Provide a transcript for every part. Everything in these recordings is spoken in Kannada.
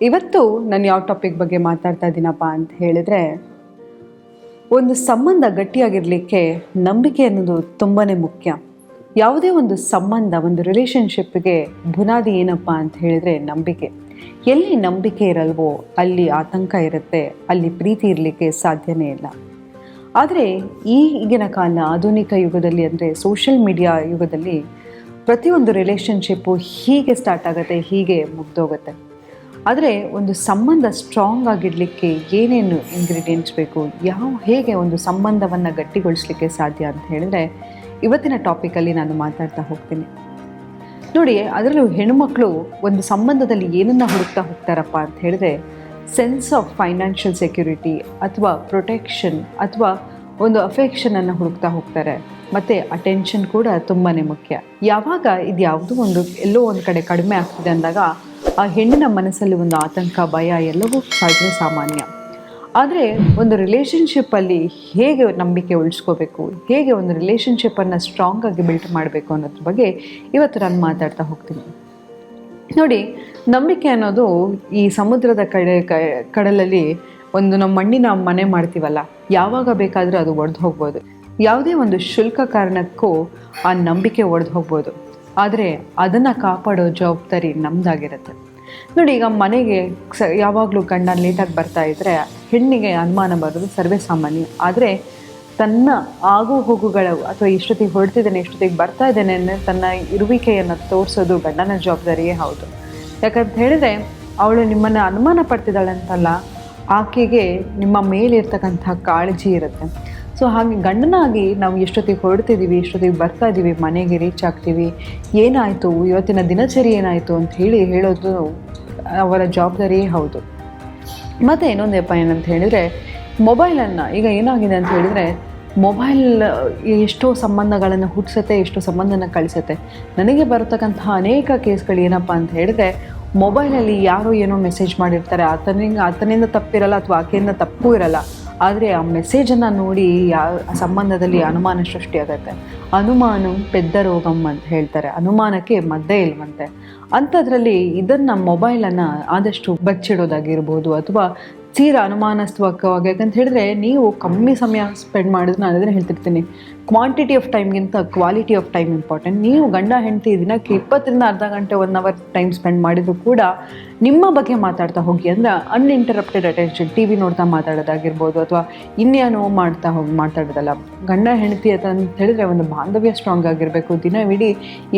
ಇವತ್ತು ನಾನು ಯಾವ ಟಾಪಿಕ್ ಬಗ್ಗೆ ಮಾತಾಡ್ತಾ ಇದ್ದೀನಪ್ಪ ಅಂತ ಹೇಳಿದ್ರೆ, ಒಂದು ಸಂಬಂಧ ಗಟ್ಟಿಯಾಗಿರಲಿಕ್ಕೆ ನಂಬಿಕೆ ಅನ್ನೋದು ತುಂಬಾ ಮುಖ್ಯ. ಯಾವುದೇ ಒಂದು ಸಂಬಂಧ, ಒಂದು ರಿಲೇಷನ್ಶಿಪ್ಗೆ ಬುನಾದಿ ಏನಪ್ಪ ಅಂತ ಹೇಳಿದ್ರೆ ನಂಬಿಕೆ. ಎಲ್ಲಿ ನಂಬಿಕೆ ಇರಲ್ವೋ ಅಲ್ಲಿ ಆತಂಕ ಇರುತ್ತೆ, ಅಲ್ಲಿ ಪ್ರೀತಿ ಇರಲಿಕ್ಕೆ ಸಾಧ್ಯನೇ ಇಲ್ಲ. ಆದರೆ ಈಗಿನ ಕಾಲ, ಆಧುನಿಕ ಯುಗದಲ್ಲಿ ಅಂದರೆ ಸೋಷಿಯಲ್ ಮೀಡಿಯಾ ಯುಗದಲ್ಲಿ ಪ್ರತಿಯೊಂದು ರಿಲೇಷನ್ಶಿಪ್ಪು ಹೀಗೆ ಸ್ಟಾರ್ಟ್ ಆಗುತ್ತೆ, ಹೀಗೆ ಮುಗ್ದೋಗುತ್ತೆ. ಆದರೆ ಒಂದು ಸಂಬಂಧ ಸ್ಟ್ರಾಂಗ್ ಆಗಿಡಲಿಕ್ಕೆ ಏನೇನು ಇಂಗ್ರೀಡಿಯೆಂಟ್ಸ್ ಬೇಕು, ಯಾವ ಹೇಗೆ ಒಂದು ಸಂಬಂಧವನ್ನು ಗಟ್ಟಿಗೊಳಿಸಲಿಕ್ಕೆ ಸಾಧ್ಯ ಅಂತ ಹೇಳಿದ್ರೆ ಇವತ್ತಿನ ಟಾಪಿಕಲ್ಲಿ ನಾನು ಮಾತಾಡ್ತಾ ಹೋಗ್ತೀನಿ. ನೋಡಿ, ಅದರಲ್ಲೂ ಹೆಣ್ಣುಮಕ್ಕಳು ಒಂದು ಸಂಬಂಧದಲ್ಲಿ ಏನನ್ನು ಹುಡುಕ್ತಾ ಹೋಗ್ತಾರಪ್ಪ ಅಂತ ಹೇಳಿದ್ರೆ ಸೆನ್ಸ್ ಆಫ್ ಫೈನಾನ್ಷಿಯಲ್ ಸೆಕ್ಯೂರಿಟಿ ಅಥವಾ ಪ್ರೊಟೆಕ್ಷನ್ ಅಥವಾ ಒಂದು ಅಫೆಕ್ಷನನ್ನು ಹುಡುಕ್ತಾ ಹೋಗ್ತಾರೆ. ಮತ್ತು ಅಟೆನ್ಷನ್ ಕೂಡ ತುಂಬಾ ಮುಖ್ಯ. ಯಾವಾಗ ಇದು ಯಾವುದೋ ಒಂದು ಎಲ್ಲೋ ಒಂದು ಕಡೆ ಕಡಿಮೆ ಆಗ್ತಿದೆ ಅಂದಾಗ ಆ ಹೆಣ್ಣಿನ ಮನಸ್ಸಲ್ಲಿ ಒಂದು ಆತಂಕ, ಭಯ ಎಲ್ಲವೂ ಸಾಧ್ಯ ಸಾಮಾನ್ಯ. ಆದರೆ ಒಂದು ರಿಲೇಷನ್ಶಿಪ್ಪಲ್ಲಿ ಹೇಗೆ ನಂಬಿಕೆ ಉಳಿಸ್ಕೋಬೇಕು, ಹೇಗೆ ಒಂದು ರಿಲೇಷನ್ಶಿಪ್ಪನ್ನು ಸ್ಟ್ರಾಂಗಾಗಿ ಬಿಲ್ಟ್ ಮಾಡಬೇಕು ಅನ್ನೋದ್ರ ಬಗ್ಗೆ ಇವತ್ತು ನಾನು ಮಾತಾಡ್ತಾ ಹೋಗ್ತೀನಿ. ನೋಡಿ, ನಂಬಿಕೆ ಅನ್ನೋದು ಈ ಸಮುದ್ರದ ಕಡೆ ಕಡಲಲ್ಲಿ ಒಂದು ನಮ್ಮ ಮಣ್ಣಿನ ಮನೆ ಮಾಡ್ತೀವಲ್ಲ, ಯಾವಾಗ ಬೇಕಾದರೂ ಅದು ಒಡೆದು ಹೋಗ್ಬೋದು. ಯಾವುದೇ ಒಂದು ಶುಲ್ಕ ಕಾರಣಕ್ಕೂ ಆ ನಂಬಿಕೆ ಒಡೆದು ಹೋಗ್ಬೋದು. ಆದರೆ ಅದನ್ನು ಕಾಪಾಡೋ ಜವಾಬ್ದಾರಿ ನಮ್ಮದಾಗಿರುತ್ತೆ ನೋಡಿ, ಈಗ ಮನೆಗೆ ಸ, ಯಾವಾಗಲೂ ಗಂಡ ಲೇಟಾಗಿ ಬರ್ತಾ ಇದ್ದರೆ ಹೆಣ್ಣಿಗೆ ಅನುಮಾನ ಬರೋದು ಸರ್ವೇ ಸಾಮಾನ್ಯ. ಆದರೆ ತನ್ನ ಆಗು ಹೋಗುಗಳು ಅಥವಾ ಇಷ್ಟೊತ್ತಿಗೆ ಹೊರಡ್ತಿದ್ದೇನೆ, ಇಷ್ಟೊತ್ತಿಗೆ ಬರ್ತಾ ಇದ್ದೇನೆ ಅಂದರೆ ತನ್ನ ಇರುವಿಕೆಯನ್ನು ತೋರಿಸೋದು ಗಂಡನ ಜವಾಬ್ದಾರಿಯೇ ಹೌದು. ಯಾಕಂತ ಹೇಳಿದ್ರೆ, ಅವಳು ನಿಮ್ಮನ್ನು ಅನುಮಾನ ಪಡ್ತಿದ್ದಾಳೆ ಅಂತಲ್ಲ ಆಕೆಗೆ ನಿಮ್ಮ ಮೇಲಿರ್ತಕ್ಕಂಥ ಕಾಳಜಿ ಇರುತ್ತೆ. ಸೊ ಹಾಗೆ ಗಂಡನಾಗಿ ನಾವು ಎಷ್ಟೊತ್ತಿಗೆ ಹೊರಡ್ತಿದ್ದೀವಿ, ಎಷ್ಟೊತ್ತಿಗೆ ಬರ್ತಾ ಇದ್ದೀವಿ, ಮನೆಗೆ ರೀಚ್ ಆಗ್ತೀವಿ, ಏನಾಯಿತು, ಇವತ್ತಿನ ದಿನಚರಿ ಏನಾಯಿತು ಅಂತ ಹೇಳಿ ಹೇಳೋದು ಅವರ ಜವಾಬ್ದಾರಿಯೇ ಹೌದು. ಮತ್ತು ಇನ್ನೊಂದಪ್ಪ ಏನಂತ ಹೇಳಿದರೆ ಮೊಬೈಲನ್ನು ಈಗ ಏನಾಗಿದೆ ಅಂತ ಹೇಳಿದರೆ ಮೊಬೈಲ್ ಎಷ್ಟೋ ಸಂಬಂಧಗಳನ್ನು ಹುಟ್ಟಿಸುತ್ತೆ ಎಷ್ಟೋ ಸಂಬಂಧನ ಕಳಿಸುತ್ತೆ. ನನಗೆ ಬರತಕ್ಕಂಥ ಅನೇಕ ಕೇಸ್ಗಳು ಏನಪ್ಪ ಅಂತ ಹೇಳಿದ್ರೆ ಮೊಬೈಲಲ್ಲಿ ಯಾರೋ ಏನೋ ಮೆಸೇಜ್ ಮಾಡಿರ್ತಾರೆ. ಆತನಿಂದ ಆತನಿಂದ ತಪ್ಪಿರಲ್ಲ ಅಥವಾ ಆಕೆಯಿಂದ ತಪ್ಪು ಇರಲ್ಲ. ಆದರೆ ಆ ಮೆಸೇಜನ್ನು ನೋಡಿ ಯಾವ ಸಂಬಂಧದಲ್ಲಿ ಅನುಮಾನ ಸೃಷ್ಟಿಯಾಗತ್ತೆ ಅನುಮಾನ ಪೆದ್ದ ರೋಗಂ ಅಂತ ಹೇಳ್ತಾರೆ. ಅನುಮಾನಕ್ಕೆ ಮದ್ದೇ ಇಲ್ವಂತೆ. ಅಂಥದ್ರಲ್ಲಿ ಇದನ್ನು ಮೊಬೈಲನ್ನು ಆದಷ್ಟು ಬಚ್ಚಿಡೋದಾಗಿರ್ಬೋದು ಅಥವಾ ತೀರಾ ಅನುಮಾನಾಸ್ಪದವಾಗಿ ಯಾಕಂತ ಹೇಳಿದ್ರೆ ನೀವು ಕಮ್ಮಿ ಸಮಯ ಸ್ಪೆಂಡ್ ಮಾಡಿದ್ರೆ ನಾನು ಅದನ್ನು ಹೇಳ್ತಿರ್ತೀನಿ. ಕ್ವಾಂಟಿಟಿ ಆಫ್ ಟೈಮ್ಗಿಂತ ಕ್ವಾಲಿಟಿ ಆಫ್ ಟೈಮ್ ಇಂಪಾರ್ಟೆಂಟ್ ನೀವು ಗಂಡ, ಹೆಂಡತಿ ದಿನಕ್ಕೆ ಇಪ್ಪತ್ತರಿಂದ ಅರ್ಧ ಗಂಟೆ ಒನ್ ಅವರ್ ಟೈಮ್ ಸ್ಪೆಂಡ್ ಮಾಡಿದ್ರು ಕೂಡ ನಿಮ್ಮ ಬಗ್ಗೆ ಮಾತಾಡ್ತಾ ಹೋಗಿ ಅಂದ್ರೆ ಅನ್ಇಂಟರಪ್ಟೆಡ್ ಅಟೆನ್ಷನ್ ಟಿ ವಿ ನೋಡ್ತಾ ಮಾತಾಡೋದಾಗಿರ್ಬೋದು ಅಥವಾ ಇನ್ಯಾನೋ ಮಾಡ್ತಾ ಹೋಗಿ ಮಾತಾಡೋದಲ್ಲ. ಗಂಡ, ಹೆಂಡತಿ ಅಂತ ಅಂತ ಹೇಳಿದ್ರೆ ಒಂದು ಬಾಂಧವ್ಯ ಸ್ಟ್ರಾಂಗ್ ಆಗಿರಬೇಕು. ದಿನವಿಡೀ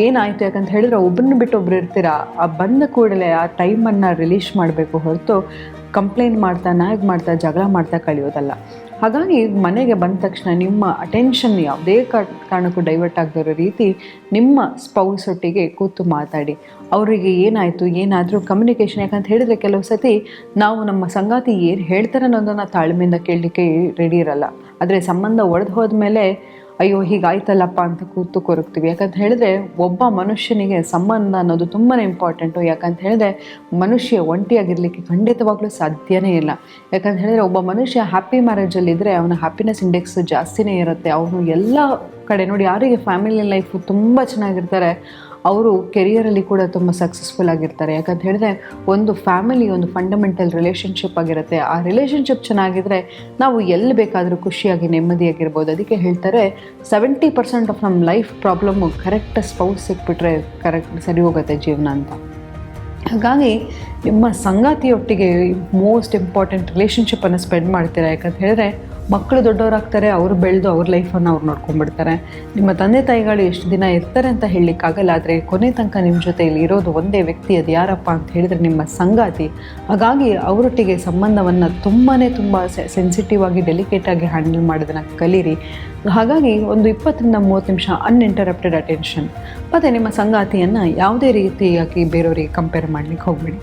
ಏನಾಯಿತು ಯಾಕಂತ ಹೇಳಿದ್ರೆ ಒಬ್ಬರನ್ನ ಬಿಟ್ಟು ಒಬ್ರು ಇರ್ತೀರಾ? ಆ ಬಂದ ಕೂಡಲೇ ಆ ಟೈಮನ್ನು ರಿಲೀಸ್ ಮಾಡಬೇಕು ಹೊರತು ಕಂಪ್ಲೇಂಟ್ ಮಾಡ್ತಾ ನಾಗ್ ಮಾಡ್ತಾ, ಜಗಳ ಮಾಡ್ತಾ ಕಳೆಯೋದಲ್ಲ. ಹಾಗಾಗಿ ಮನೆಗೆ ಬಂದ ತಕ್ಷಣ ನಿಮ್ಮ ಅಟೆನ್ಷನ್ ಯಾವುದೇ ಕಾರಣಕ್ಕೂ ಡೈವರ್ಟ್ ಆಗದಿರೋ ರೀತಿ ನಿಮ್ಮ ಸ್ಪೌಸ್ ಒಟ್ಟಿಗೆ ಕೂತು ಮಾತಾಡಿ. ಅವರಿಗೆ ಏನಾಯಿತು, ಏನಾದರೂ ಕಮ್ಯುನಿಕೇಷನ್ ಯಾಕಂತ ಹೇಳಿದರೆ ಕೆಲವು ಸತಿ ನಾವು ನಮ್ಮ ಸಂಗಾತಿ ಏನು ಹೇಳ್ತಾರೆ ಅನ್ನೋದನ್ನು ತಾಳ್ಮೆಯಿಂದ ಕೇಳಲಿಕ್ಕೆ ರೆಡಿ ಇರಲ್ಲ. ಆದರೆ ಸಂಬಂಧ ಒಡೆದು ಹೋದ್ಮೇಲೆ ಅಯ್ಯೋ, ಹೀಗಾಯ್ತಲ್ಲಪ್ಪ ಅಂತ ಕೂತು ಕೊರಗ್ತೀವಿ. ಯಾಕಂತ ಹೇಳಿದ್ರೆ ಒಬ್ಬ ಮನುಷ್ಯನಿಗೆ ಸಂಬಂಧ ಅನ್ನೋದು ತುಂಬಾ ಇಂಪಾರ್ಟೆಂಟು ಯಾಕಂತ ಹೇಳಿದ್ರೆ ಮನುಷ್ಯ ಒಂಟಿಯಾಗಿರ್ಲಿಕ್ಕೆ ಖಂಡಿತವಾಗ್ಲೂ ಸಾಧ್ಯನೇ ಇಲ್ಲ. ಯಾಕಂತ ಹೇಳಿದ್ರೆ ಒಬ್ಬ ಮನುಷ್ಯ ಹ್ಯಾಪಿ ಮ್ಯಾರೇಜಲ್ಲಿದ್ದರೆ ಅವನ ಹ್ಯಾಪಿನೆಸ್ ಇಂಡೆಕ್ಸ್ ಜಾಸ್ತಿನೇ ಇರುತ್ತೆ. ಅವನು ಎಲ್ಲ ಕಡೆ ನೋಡಿ, ಯಾರಿಗೆ ಫ್ಯಾಮಿಲಿ ಲೈಫು ತುಂಬ ಚೆನ್ನಾಗಿರ್ತಾರೆ ಅವರು ಕೆರಿಯರಲ್ಲಿ ಕೂಡ ತುಂಬ ಸಕ್ಸಸ್ಫುಲ್ ಆಗಿರ್ತಾರೆ. ಯಾಕಂತ ಹೇಳಿದ್ರೆ ಒಂದು ಫ್ಯಾಮಿಲಿ ಒಂದು ಫಂಡಮೆಂಟಲ್ ರಿಲೇಷನ್ಶಿಪ್ ಆಗಿರುತ್ತೆ. ಆ ರಿಲೇಷನ್ಶಿಪ್ ಚೆನ್ನಾಗಿದ್ರೆ ನಾವು ಎಲ್ಲಿ ಬೇಕಾದರೂ ಖುಷಿಯಾಗಿ, ನೆಮ್ಮದಿಯಾಗಿರ್ಬೋದು. ಅದಕ್ಕೆ ಹೇಳ್ತಾರೆ ಸೆವೆಂಟಿ ಪರ್ಸೆಂಟ್ ಆಫ್ ನಮ್ಮ ಲೈಫ್ ಪ್ರಾಬ್ಲಮ್ಮು ಕರೆಕ್ಟ್ ಸ್ಪೌಸ್ ಸಿಕ್ಬಿಟ್ರೆ ಕರೆಕ್ಟ್ ಸರಿ ಹೋಗುತ್ತೆ ಜೀವನ ಅಂತ. ಹಾಗಾಗಿ ನಿಮ್ಮ ಸಂಗಾತಿಯೊಟ್ಟಿಗೆ ಮೋಸ್ಟ್ ಇಂಪಾರ್ಟೆಂಟ್ ರಿಲೇಷನ್ಶಿಪ್ಪನ್ನು ಸ್ಪೆಂಡ್ ಮಾಡ್ತೀರಾ? ಯಾಕಂತ ಹೇಳಿದ್ರೆ ಮಕ್ಕಳು ದೊಡ್ಡವರಾಗ್ತಾರೆ, ಅವರು ಬೆಳೆದು ಅವ್ರ ಲೈಫನ್ನು ಅವ್ರು ನೋಡ್ಕೊಂಡ್ಬಿಡ್ತಾರೆ. ನಿಮ್ಮ ತಂದೆ ತಾಯಿಗಳು ಎಷ್ಟು ದಿನ ಇರ್ತಾರೆ ಅಂತ ಹೇಳಲಿಕ್ಕಾಗಲ್ಲ, ಆದರೆ ಕೊನೆ ತನಕ ನಿಮ್ಮ ಜೊತೆಯಲ್ಲಿ ಇರೋದು ಒಂದೇ ವ್ಯಕ್ತಿ, ಅದು ಯಾರಪ್ಪ ಅಂತ ಹೇಳಿದರೆ ನಿಮ್ಮ ಸಂಗಾತಿ. ಹಾಗಾಗಿ ಅವರೊಟ್ಟಿಗೆ ಸಂಬಂಧವನ್ನು ತುಂಬಾ ತುಂಬ ಸೆನ್ಸಿಟಿವ್ ಆಗಿ ಡೆಲಿಕೇಟಾಗಿ ಹ್ಯಾಂಡಲ್ ಮಾಡೋದನ್ನು ಕಲೀರಿ. ಹಾಗಾಗಿ ಒಂದು ಇಪ್ಪತ್ತರಿಂದ ಮೂವತ್ತು ನಿಮಿಷ ಅನ್ಇಂಟರಪ್ಟೆಡ್ ಅಟೆನ್ಷನ್ ಮತ್ತು ನಿಮ್ಮ ಸಂಗಾತಿಯನ್ನು ಯಾವುದೇ ರೀತಿಯಾಗಿ ಬೇರೆಯವರಿಗೆ ಕಂಪೇರ್ ಮಾಡ್ಲಿಕ್ಕೆ ಹೋಗ್ಬೇಡಿ.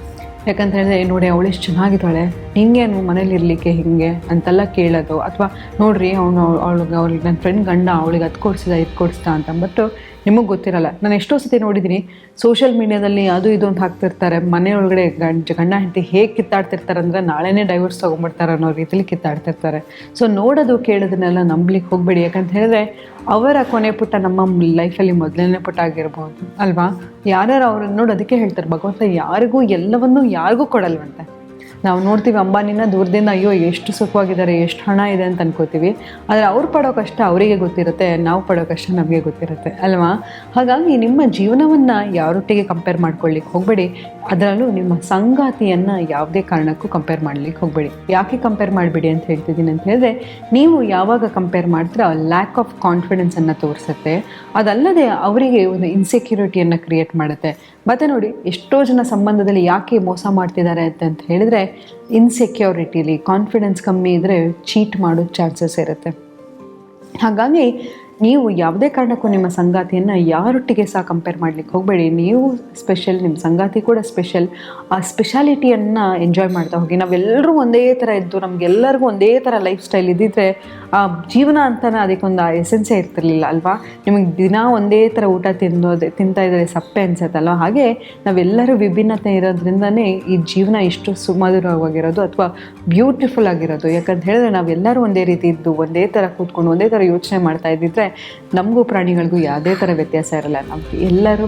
ಯಾಕಂತ ಹೇಳಿದ್ರೆ ನೋಡಿ, ಅವಳು ಎಷ್ಟು ಚೆನ್ನಾಗಿದ್ದಾಳೆ. ಹಿಂಗೇನು ಮನೇಲಿ ಇರಲಿಕ್ಕೆ ಹಿಂಗೆ ಅಂತೆಲ್ಲ ಕೇಳೋದು. ಅಥವಾ, ನೋಡ್ರಿ, ಅವನು ಅವಳಿಗೆ, ಅವ್ಳಿಗೆ ನನ್ನ ಫ್ರೆಂಡ್ ಗಂಡ, ಅವಳಿಗೆ ಅದು ಕೊಡಿಸಿದ ಇದು ಕೊಡಿಸ್ದ ಅಂತ. ಬಟ್ ನಿಮಗೆ ಗೊತ್ತಿರಲ್ಲ. ನಾನು ಎಷ್ಟೋ ಸತಿ ನೋಡಿದ್ದೀನಿ ಸೋಷಿಯಲ್ ಮೀಡಿಯಾದಲ್ಲಿ ಅದು ಇದು ಅಂತ ಹಾಕ್ತಿರ್ತಾರೆ. ಮನೆ ಒಳಗಡೆ ಗಂಡ ಗಂಡ, ಹೆಂಡತಿ ಹೇಗೆ ಕಿತ್ತಾಡ್ತಿರ್ತಾರೆ ಅಂದರೆ, ನಾಳೆನೇ ಡೈವರ್ಸ್ ತೊಗೊಂಡ್ಬಿಡ್ತಾರೆ ಅನ್ನೋ ರೀತಿಲಿ ಕಿತ್ತಾಡ್ತಿರ್ತಾರೆ. ಸೊ ನೋಡೋದು, ಕೇಳೋದನ್ನೆಲ್ಲ ನಂಬಲಿಕ್ಕೆ ಹೋಗಬೇಡಿ. ಯಾಕಂತ ಹೇಳಿದ್ರೆ, ಅವರ ಕೊನೆ ಪುಟ್ಟ ನಮ್ಮ ಲೈಫಲ್ಲಿ ಮೊದಲನೇ ಪುಟ ಆಗಿರ್ಬೋದು. ಅಲ್ವಾ? ಯಾರ್ಯಾರು ಅವ್ರನ್ನ ನೋಡಿ, ಅದಕ್ಕೆ ಹೇಳ್ತಾರೆ. ಭಗವಂತ ಯಾರಿಗೂ ಎಲ್ಲವನ್ನೂ ಯಾರಿಗೂ ಕೊಡಲ್ವಂತೆ. ನಾವು ನೋಡ್ತೀವಿ ಅಂಬಾನಿನ ದೂರದಿಂದ ಅಯ್ಯೋ ಎಷ್ಟು ಸುಖವಾಗಿದ್ದಾರೆ, ಎಷ್ಟು ಹಣ ಇದೆ ಅಂತ ಅನ್ಕೋತೀವಿ. ಆದರೆ ಅವ್ರು ಪಡೋ ಕಷ್ಟ ಅವರಿಗೆ ಗೊತ್ತಿರುತ್ತೆ, ನಾವು ಪಡೋ ಕಷ್ಟ ನಮಗೆ ಗೊತ್ತಿರುತ್ತೆ, ಅಲ್ವಾ? ಹಾಗಾಗಿ ನಿಮ್ಮ ಜೀವನವನ್ನು ಯಾರೊಟ್ಟಿಗೆ ಕಂಪೇರ್ ಮಾಡ್ಕೊಳ್ಳಿಕ್ಕೆ ಹೋಗಬೇಡಿ. ಅದರಲ್ಲೂ ನಿಮ್ಮ ಸಂಗಾತಿಯನ್ನು ಯಾವುದೇ ಕಾರಣಕ್ಕೂ ಕಂಪೇರ್ ಮಾಡ್ಲಿಕ್ಕೆ ಹೋಗಬೇಡಿ. ಯಾಕೆ ಕಂಪೇರ್ ಮಾಡಬೇಡಿ ಅಂತ ಹೇಳ್ತಿದ್ದೀನಿ ಅಂತ ಹೇಳಿದ್ರೆ, ನೀವು ಯಾವಾಗ ಕಂಪೇರ್ ಮಾಡ್ತೀರಾ ಲ್ಯಾಕ್ ಆಫ್ ಕಾನ್ಫಿಡೆನ್ಸನ್ನು ತೋರಿಸುತ್ತೆ. ಅದಲ್ಲದೆ ಅವರಿಗೆ ಒಂದು ಇನ್ಸೆಕ್ಯೂರಿಟಿಯನ್ನು ಕ್ರಿಯೇಟ್ ಮಾಡುತ್ತೆ. ಮತ್ತು ನೋಡಿ, ಎಷ್ಟೋ ಜನ ಸಂಬಂಧದಲ್ಲಿ ಯಾಕೆ ಮೋಸ ಮಾಡ್ತಿದ್ದಾರೆ ಅಂತ ಅಂತ ಹೇಳಿದರೆ ಇನ್ಸೆಕ್ಯೂರಿಟಿಲಿ ಕಾನ್ಫಿಡೆನ್ಸ್ ಕಮ್ಮಿ ಇದ್ದರೆ ಚೀಟ್ ಮಾಡೋ ಚಾನ್ಸಸ್ ಇರುತ್ತೆ. ಹಾಗಾಗಿ ನೀವು ಯಾವುದೇ ಕಾರಣಕ್ಕೂ ನಿಮ್ಮ ಸಂಗಾತಿಯನ್ನು ಯಾರೊಟ್ಟಿಗೆ ಸಹ ಕಂಪೇರ್ ಮಾಡಲಿಕ್ಕೆ ಹೋಗಬೇಡಿ. ನೀವು ಸ್ಪೆಷಲ್ ನಿಮ್ಮ ಸಂಗಾತಿ ಕೂಡ ಸ್ಪೆಷಲ್ ಆ ಸ್ಪೆಷಾಲಿಟಿಯನ್ನು ಎಂಜಾಯ್ ಮಾಡ್ತಾ ಹೋಗಿ. ನಾವೆಲ್ಲರೂ ಒಂದೇ ಥರ ಇದ್ದು, ನಮಗೆಲ್ಲರಿಗೂ ಒಂದೇ ಥರ ಲೈಫ್ ಸ್ಟೈಲ್ ಇದ್ದಿದ್ರೆ, ಆ ಜೀವನ ಅಂತಲೇ ಅದಕ್ಕೊಂದು ಆ ಎಸೆನ್ಸೇ ಇರ್ತಿರ್ಲಿಲ್ಲ ಅಲ್ವಾ? ನಿಮಗೆ ದಿನ ಒಂದೇ ಥರ ಊಟ ತಿಂದು, ತಿಂತಾ ಇದ್ದರೆ ಸಪ್ಪೆ ಅನ್ಸತ್ತಲ್ವ? ಹಾಗೆ ನಾವೆಲ್ಲರೂ ವಿಭಿನ್ನತೆ ಇರೋದ್ರಿಂದನೇ ಈ ಜೀವನ ಇಷ್ಟು ಸುಮಧುರವಾಗಿರೋದು ಅಥವಾ ಬ್ಯೂಟಿಫುಲ್ ಆಗಿರೋದು. ಯಾಕಂತ ಹೇಳಿದ್ರೆ ನಾವೆಲ್ಲರೂ ಒಂದೇ ರೀತಿ ಇದ್ದು, ಒಂದೇ ಥರ ಕೂತ್ಕೊಂಡು, ಒಂದೇ ಥರ ಯೋಚನೆ ಮಾಡ್ತಾ ಇದ್ದಿದ್ರೆ ನಮಗೂ ಪ್ರಾಣಿಗಳಿಗೂ ಯಾವುದೇ ಥರ ವ್ಯತ್ಯಾಸ ಇರಲ್ಲ. ನಮ್ಗೆ ಎಲ್ಲರೂ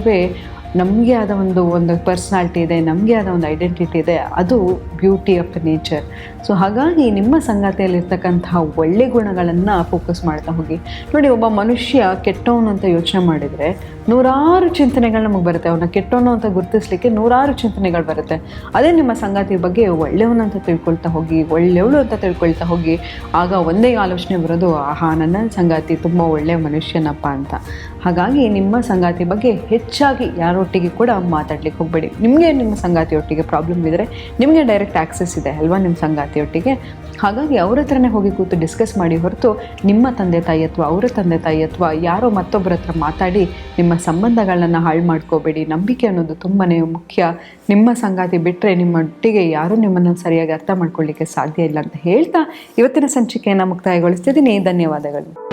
ನಮಗೆ ಆದ ಒಂದು ಒಂದು ಪರ್ಸ್ನಾಲ್ಟಿ ಇದೆ, ನಮಗೆ ಆದ ಒಂದು ಐಡೆಂಟಿಟಿ ಇದೆ, ಅದು ಬ್ಯೂಟಿ ಆಫ್ ನೇಚರ್ ಸೊ ಹಾಗಾಗಿ ನಿಮ್ಮ ಸಂಗಾತಿಯಲ್ಲಿರ್ತಕ್ಕಂತಹ ಒಳ್ಳೆ ಗುಣಗಳನ್ನು ಫೋಕಸ್ ಮಾಡ್ತಾ ಹೋಗಿ. ನೋಡಿ, ಒಬ್ಬ ಮನುಷ್ಯ ಕೆಟ್ಟವನು ಅಂತ ಯೋಚನೆ ಮಾಡಿದರೆ ನೂರಾರು ಚಿಂತನೆಗಳು ನಮಗೆ ಬರುತ್ತೆ. ಅವನ ಕೆಟ್ಟವನು ಅಂತ ಗುರುತಿಸ್ಲಿಕ್ಕೆ ನೂರಾರು ಚಿಂತನೆಗಳು ಬರುತ್ತೆ. ಅದೇ ನಿಮ್ಮ ಸಂಗಾತಿ ಬಗ್ಗೆ ಒಳ್ಳೆಯವನು ಅಂತ ತಿಳ್ಕೊಳ್ತಾ ಹೋಗಿ, ಒಳ್ಳೆಯವಳು ಅಂತ ತಿಳ್ಕೊಳ್ತಾ ಹೋಗಿ, ಆಗ ಒಂದೇ ಆಲೋಚನೆ ಬರೋದು, ಆಹಾ, ನನ್ನ ಸಂಗಾತಿ ತುಂಬ ಒಳ್ಳೆಯ ಮನುಷ್ಯನಪ್ಪ ಅಂತ. ಹಾಗಾಗಿ ನಿಮ್ಮ ಸಂಗಾತಿ ಬಗ್ಗೆ ಹೆಚ್ಚಾಗಿ ಯಾರೊಟ್ಟಿಗೆ ಕೂಡ ಮಾತಾಡ್ಲಿಕ್ಕೆ ಹೋಗಬೇಡಿ. ನಿಮಗೆ ನಿಮ್ಮ ಸಂಗಾತಿಯೊಟ್ಟಿಗೆ ಪ್ರಾಬ್ಲಮ್ ಇದ್ದರೆ ನಿಮಗೆ ಡೈರೆಕ್ಟ್ ಆಕ್ಸೆಸ್ ಇದೆ ಅಲ್ವಾ ನಿಮ್ಮ ಸಂಗಾತಿಯೊಟ್ಟಿಗೆ? ಹಾಗಾಗಿ ಅವ್ರ ಹತ್ರನೇ ಹೋಗಿ ಕೂತು ಡಿಸ್ಕಸ್ ಮಾಡಿ ಹೊರತು ನಿಮ್ಮ ತಂದೆ ತಾಯಿ ಅಥವಾ ಅವರ ತಂದೆ ತಾಯಿ ಅಥವಾ ಯಾರೋ ಮತ್ತೊಬ್ಬರ ಹತ್ರ ಮಾತಾಡಿ ನಿಮ್ಮ ಸಂಬಂಧಗಳನ್ನ ಹಾಳು ಮಾಡ್ಕೋಬೇಡಿ. ನಂಬಿಕೆ ಅನ್ನೋದು ತುಂಬಾ ಮುಖ್ಯ. ನಿಮ್ಮ ಸಂಗಾತಿ ಬಿಟ್ಟರೆ ನಿಮ್ಮೊಟ್ಟಿಗೆ ಯಾರೂ ನಿಮ್ಮನ್ನು ಸರಿಯಾಗಿ ಅರ್ಥ ಮಾಡ್ಕೊಳ್ಳಿಕ್ಕೆ ಸಾಧ್ಯ ಇಲ್ಲ ಅಂತ ಹೇಳ್ತಾ ಇವತ್ತಿನ ಸಂಚಿಕೆಯನ್ನು ಮುಕ್ತಾಯಗೊಳಿಸ್ತಿದ್ದೀನಿ. ಧನ್ಯವಾದಗಳು.